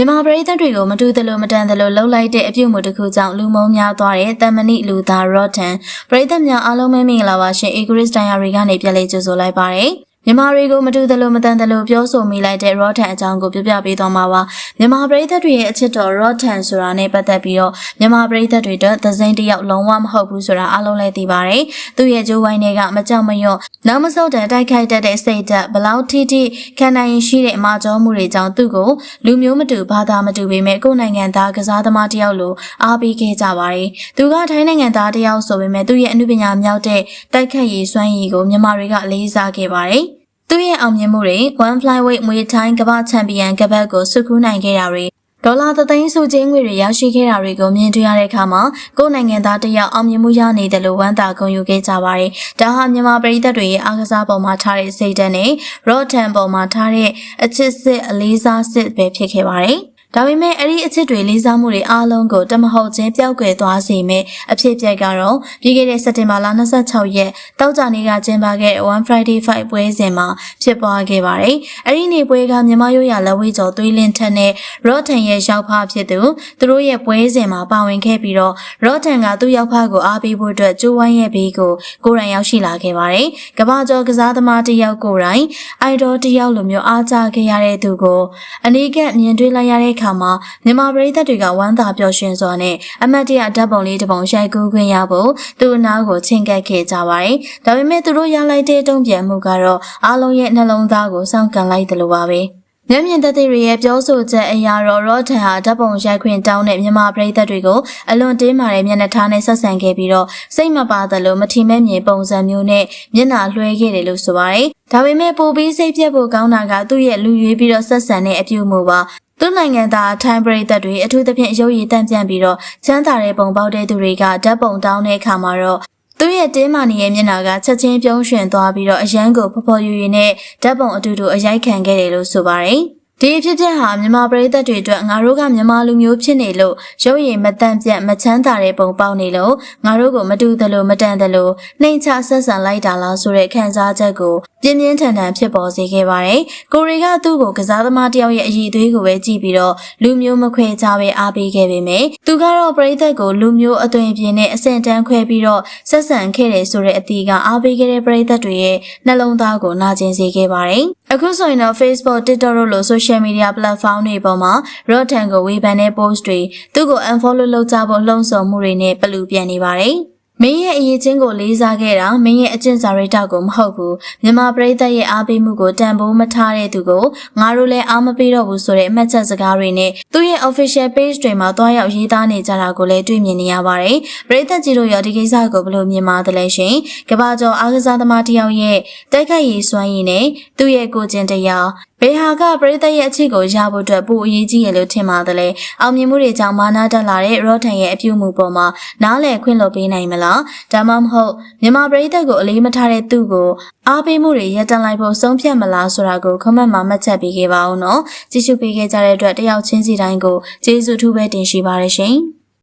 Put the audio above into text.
မြန်မာပြည်သက်တွေကိုမတူသလိုမတန်သလိုလှုပ်လိုက်တဲ့အပြုတ်မှုတစ်ခုကြောင့်လူမုံများသွားတဲ့တမဏိလူသားရော့တန်ပြည်သက်များအားလုံးပဲမင်္ဂလာပါရှင်အေဂရစ်ဒိုင်ယာရီကနေပြန်လေးကြိုဆိုလိုက်ပါတယ် မြန်မာတွေကိုမတူသလိုမတန်သလိုပြောဆိုမိလိုက်တဲ့ Rotten အကြောင်းကိုပြပြပေးသွားမှာပါမြန်မာပြည်သက်တွေရဲ့အချစ်တော် Rotten ဆိုတာနဲ့ပတ်သက်ပြီးတော့မြန်မာပြည်သက်တွေအတွက်သစိမ့်တစ်ယောက်လုံးဝမဟုတ်ဘူးဆိုတာအားလုံးလည်းသိပါတယ်သူ့ရဲ့ဂျိုးဝိုင်းတွေကမကြောက်မရွံ့နောက်မဆုတ်တန်တိုက်ခိုက်တတ်တဲ့စိတ်ဓာတ်ဘလောက်ထိထိခံနိုင်ရင်ရှိတဲ့အမာကျောမှုတွေကြောင့်သူ့ကိုလူမျိုးမတူဘာသာမတူပေမဲ့ကိုယ်နိုင်ငံသားကစားသမားတစ်ယောက်လိုအားပေးခဲ့ကြပါတယ်သူကထိုင်းနိုင်ငံသားတစ်ယောက်ဆိုပေမဲ့သူ့ရဲ့အမှုပညာမြောက်တဲ့တိုက်ခိုက်ရေးစွမ်းရည်ကိုမြန်မာတွေကအလေးစားခဲ့ပါတယ် သူ့ရဲ့အောင်မြင်မှုတွေ One Flyweight မွေထိုင်းကမ္ဘာချန်ပီယံကပတ်ကိုစုခူးနိုင်ခဲ့တာတွေဒေါ်လာသသိန်းစုချင်းငွေတွေရရှိခဲ့တာတွေကိုမြင်တွေ့ရတဲ့အခါမှာကိုယ်နိုင်ငံသားတယောက်အောင်မြင်မှုရနေတယ်လို့ဝမ်းသာဂုဏ်ယူခဲ့ကြပါတယ်။ဒါဟာမြန်မာပြည်သက်တွေရဲ့အားကစားပေါ်မှာထားတဲ့စိတ်ဓာတ်နဲ့ Rotten ပေါ်မှာထားတဲ့အချစ်စစ်အလေးစားစစ်ပဲဖြစ်ခဲ့ပါတယ်။ ဒါပေမဲ့အဲ့ဒီအချစ်တွေလေးစားမှုတွေအားလုံးကိုတမဟုတ်ချင်းပျောက်ကွယ်သွားစေမယ့်အဖြစ်အပျက်ကတော့ပြီးခဲ့တဲ့စက်တင်ဘာလ26ရက်တောက်ကြနေ့ကကျင်းပခဲ့တဲ့ One Friday Fight ပွဲစဉ်မှာဖြစ်ပွားခဲ့ပါတယ်။အဲ့ဒီနေ့ပွဲကမြန်မာရိုးရာလက်ဝဲကျော်သွေးလင်းထက်နဲ့ Rotten ရဲ့ရောက်ဖဖြစ်သူသူတို့ရဲ့ပွဲစဉ်မှာပါဝင်ခဲ့ပြီးတော့ Rotten ကသူ့ရောက်ဖကိုအားပေးဖို့အတွက်ကြိုးဝိုင်းရဲ့ဘေးကိုကိုယ်တိုင်ရောက်ရှိလာခဲ့ပါတယ်။ကမ္ဘာကျော်ကစားသမားတစ်ယောက်ကိုယ်တိုင် idol တစ်ယောက်လိုမျိုးအားကျခဲ့ရတဲ့သူကိုအနီးကပ်မြင်တွေ့လိုက်ရတဲ့အခါမှာမြန်မာပြည်သက်တွေကဝမ်းသာပျော်ရွှင်စွာနဲ့အမတ်တရဓာတ်ပုံလေးတစ်ပုံရိုက်ကူးခွင့်ရဖို့သူ့အနာကိုချင့်ကပ်ခဲ့ကြပါတယ်။ဒါပေမဲ့သူတို့ရလိုက်တဲ့တုံ့ပြန်မှုကတော့အားလုံးရဲ့နှလုံးသားကိုစောင့်ကန်လိုက်တယ်လို့ပါပဲ။မျက်မြင်သက်သေတွေရဲ့ပြောဆိုချက်အရတော့ရော့ထန်ဟာဓာတ်ပုံရိုက်ခွင့်တောင်းတဲ့မြန်မာပြည်သက်တွေကိုအလွန်တင်းမာတဲ့မျက်နှာထားနဲ့ဆက်ဆံခဲ့ပြီးတော့စိတ်မပါသလိုမထီမဲ့မြင်ပုံစံမျိုးနဲ့မျက်နှာလွှဲခဲ့တယ်လို့ဆိုပါတယ်။ဒါပေမဲ့ပိုပြီးစိတ်ပြက်ဖို့ကောင်းတာကသူ့ရဲ့လူရွေးပြီးတော့ဆက်ဆံတဲ့အပြုအမူပါ သူ့နိုင်ငံသားထိုင်းပရိသတ်တွေအထူးသဖြင့်ရုပ်ရည်တန့်ပြန်ပြီးတော့ချမ်းသာတဲ့ပုံပေါက်တဲ့သူတွေကဓာတ်ပုံတောင်းတဲ့အခါမှာတော့သူ့ရဲ့တင်းမာနေရဲ့မျက်နှာကချက်ချင်းပြုံးရွှင်သွားပြီးတော့အရန်ကိုဖော်ဖော်ရွရွနဲ့ဓာတ်ပုံအတူတူအရိုက်ခံခဲ့တယ်လို့ဆိုပါတယ်။ ဒီအဖြစ်အပျက်ဟာမြန်မာပြည်သက်တွေအတွက်ငါတို့ကမြန်မာလူမျိုးဖြစ်နေလို့ရုပ်ရည်မတန့်ပြတ်မချမ်းသာတဲ့ပုံပေါက်နေလို့ငါတို့ကိုမတူသလိုမတန်သလိုနှိမ်ချဆက်ဆံလိုက်တာလားဆိုတဲ့ခံစားချက်ကိုပြင်းပြင်းထန်ထန်ဖြစ်ပေါ်စေခဲ့ပါတယ်။ကိုရီကသူ့ကိုကစားသမားတယောက်ရဲ့အည်သွေးကိုပဲကြည့်ပြီးတော့လူမျိုးမခွဲခြားပဲအားပေးခဲ့ပေမယ့်သူကတော့ပြည်သက်ကိုလူမျိုးအသွင်ပြင်းနဲ့အဆင့်တန်းခွဲပြီးတော့ဆက်ဆံခဲ့တယ်ဆိုတဲ့အတီးကအားပေးခဲ့တဲ့ပြည်သက်တွေရဲ့နှလုံးသားကိုနာကျင်စေခဲ့ပါတယ်။ အခုဆိုရင်တော့ Facebook, TikTok တို့လို social media platform တွေပေါ်မှာ Rotten ကိုဝေဖန်တဲ့ post တွေသူ့ကို unfollow လုပ်ကြဖို့လှုံ့ဆော်မှုတွေနဲ့ပလူပြန်နေပါတယ်။ မင်းရဲ့အရေးချင်းကိုလေးစားခဲ့တာမင်းရဲ့အကျင့်စာရိတ္တကိုမဟုတ်ဘူးမြန်မာပြည်သက်ရဲ့အားပေးမှုကိုတန်ဖိုးမထားတဲ့သူကိုငါတို့လည်းအားမပေးတော့ဘူးဆိုတဲ့အမှတ်ချက်စကားတွေနဲ့သူ့ရဲ့ official page တွေမှာတွားရောက်ရေးသားနေကြတာကိုလည်းတွေ့မြင်နေရပါတယ်ပြည်သက်ကြီးတို့ရောဒီကိစ္စကိုဘယ်လိုမြင်ပါသလဲရှင်ကဘာကျော်အားကစားသမားတယောက်ရဲ့တိုက်ခိုက်ရေးစွမ်းရည်နဲ့သူ့ရဲ့ကိုကျင်တရားဘေဟာကပရိသတ်ရဲ့အချစ်ကိုရဖို့အတွက်ပိုအရေးကြီးရလို့ထင်ပါတယ်လေအောင်မြင်မှုတွေကြောင့်မာနာတက်လာတဲ့ရော့ထန်ရဲ့အပြုမှုပေါ်မှာနားလည်ခွင့်လွှတ်ပေးနိုင်မလားဒါမှမဟုတ်မြန်မာပရိသတ်ကိုအလေးမထားတဲ့သူ့ကိုအားပေးမှုတွေရပ်တန့်လိုက်ဖို့ဆုံးဖြတ်မလားဆိုတာကိုခမတ်မှာမှတ်ချက်ပေးခဲ့ပါဦးနော်ကြည့်ရှုပေးခဲ့ကြတဲ့အတွက်တယောက်ချင်းစီတိုင်းကိုကျေးဇူးထူးပဲတင်ရှိပါရရှင်